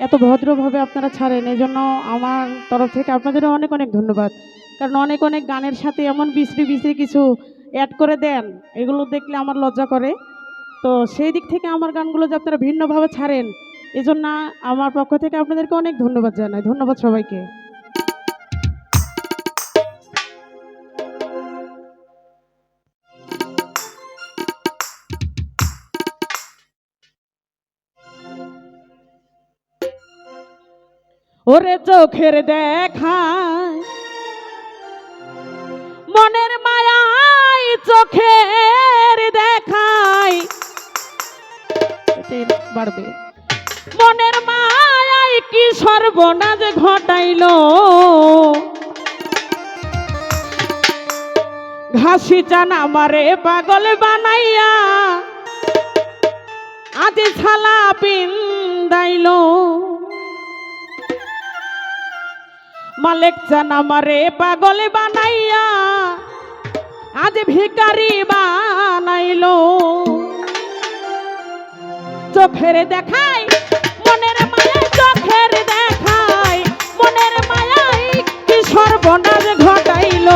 এত ভদ্রভাবে আপনারা ছাড়েন এই জন্য আমার তরফ থেকে আপনাদেরও অনেক অনেক ধন্যবাদ। কারণ অনেক অনেক গানের সাথে এমন বিশ্রী বিশ্রী কিছু অ্যাড করে দেন, এগুলো দেখলে আমার লজ্জা করে। তো সেই দিক থেকে আমার গানগুলো যে আপনারা ভিন্নভাবে ছাড়েন, এজন্য আমার পক্ষ থেকে আপনাদেরকে অনেক ধন্যবাদ জানাই। ধন্যবাদ সবাইকে। ওরে চোখের দেখায় মনের মায়াই চোখের দেখায় বাড়বে। মনের মায়াই কি সর্বনাশ ঘটাইল? ঘাসি চান আমারে পাগল বানাইয়া, আজ ছালা পিন্দাইল। মালিক চান আমারে পাগল বানাইয়া, আজ ভিকারি বানাইল। চোখের দেখাই, মনের মায়া চোখের দেখাই, মনের মায়াই কি সর্বনাশ ঘটাইল।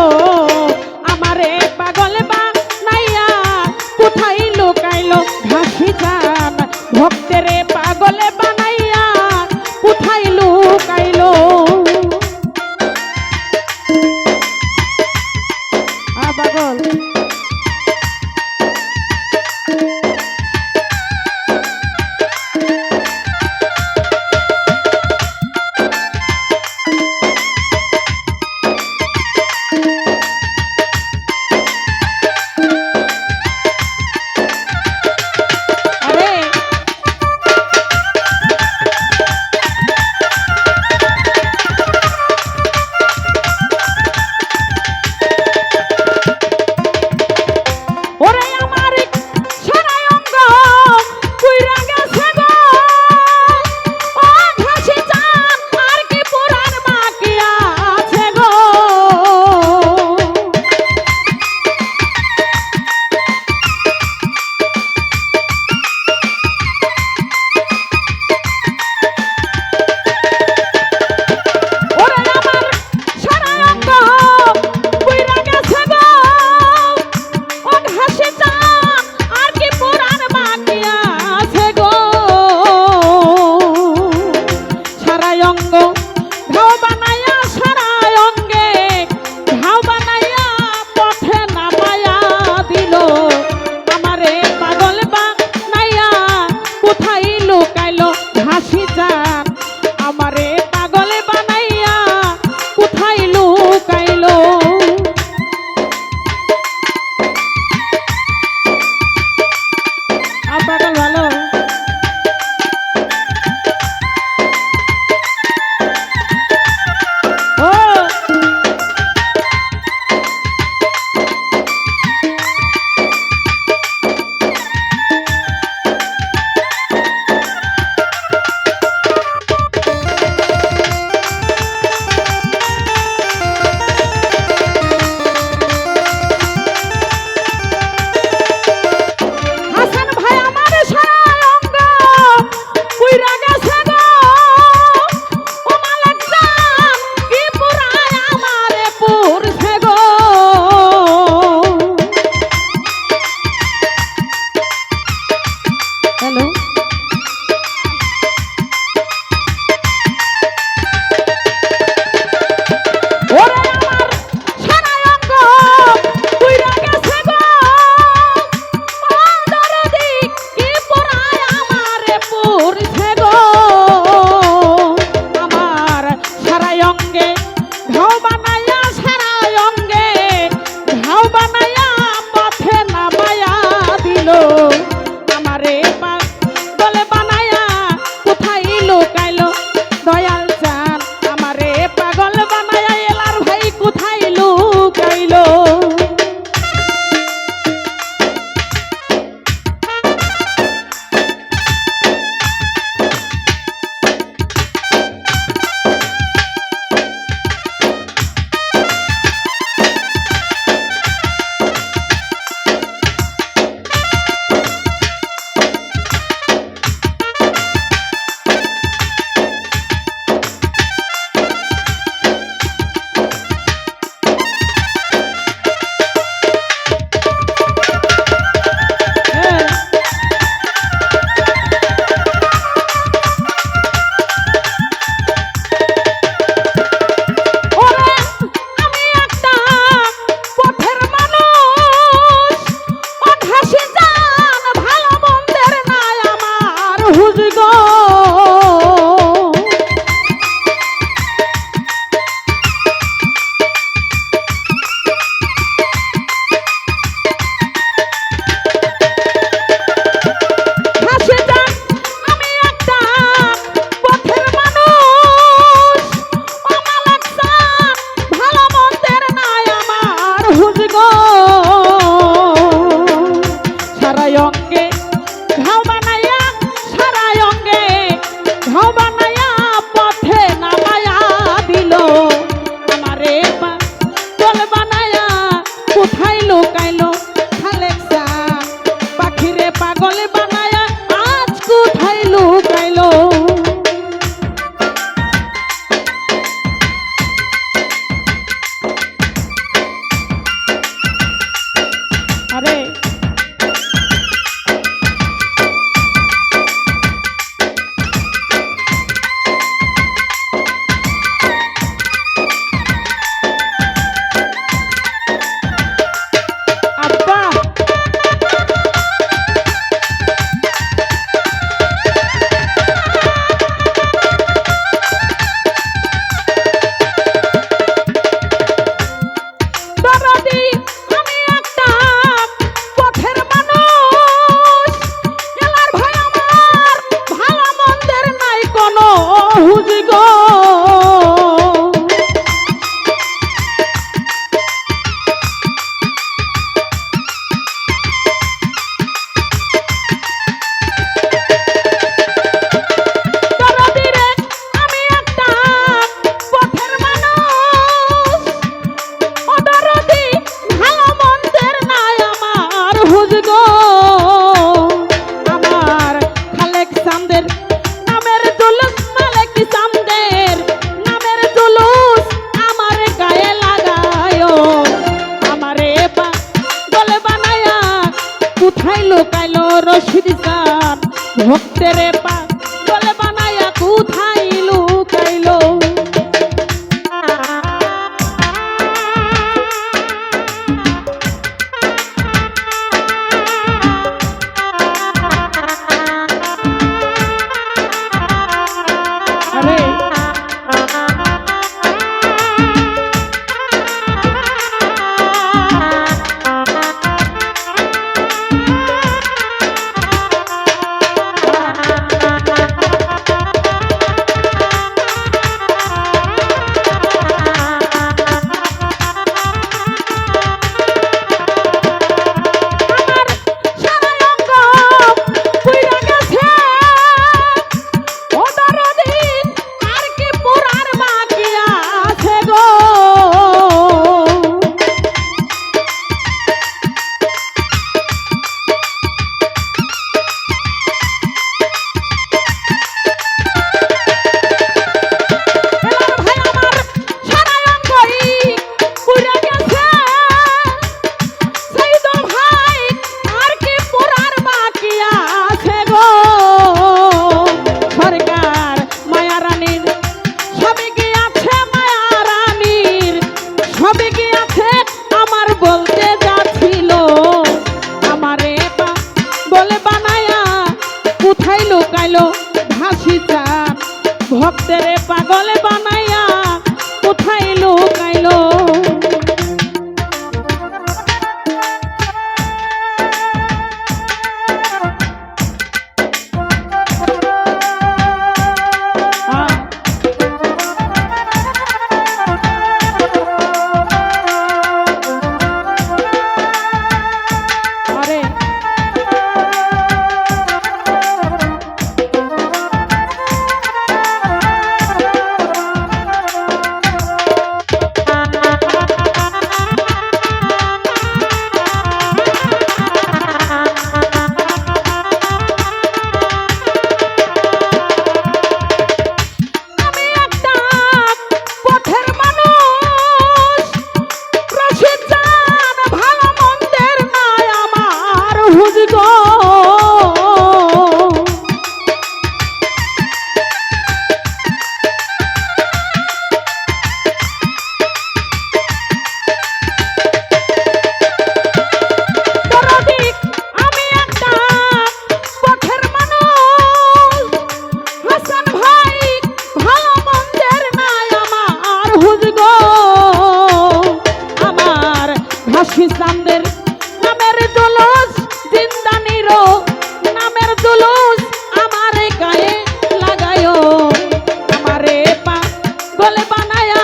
পাগল বানায়া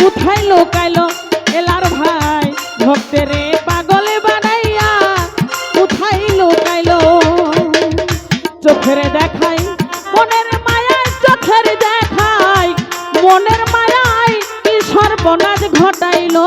কোথায় লোকাইলো এলার ভাই। ভক্তের পাগলে বানাইয়া কোথায় লোকাইলো। চোখের দেখাই, মনের মায়ায় চোখের দেখাই, মনের মায়ায় কি সর্বনাশ ঘটাইলো?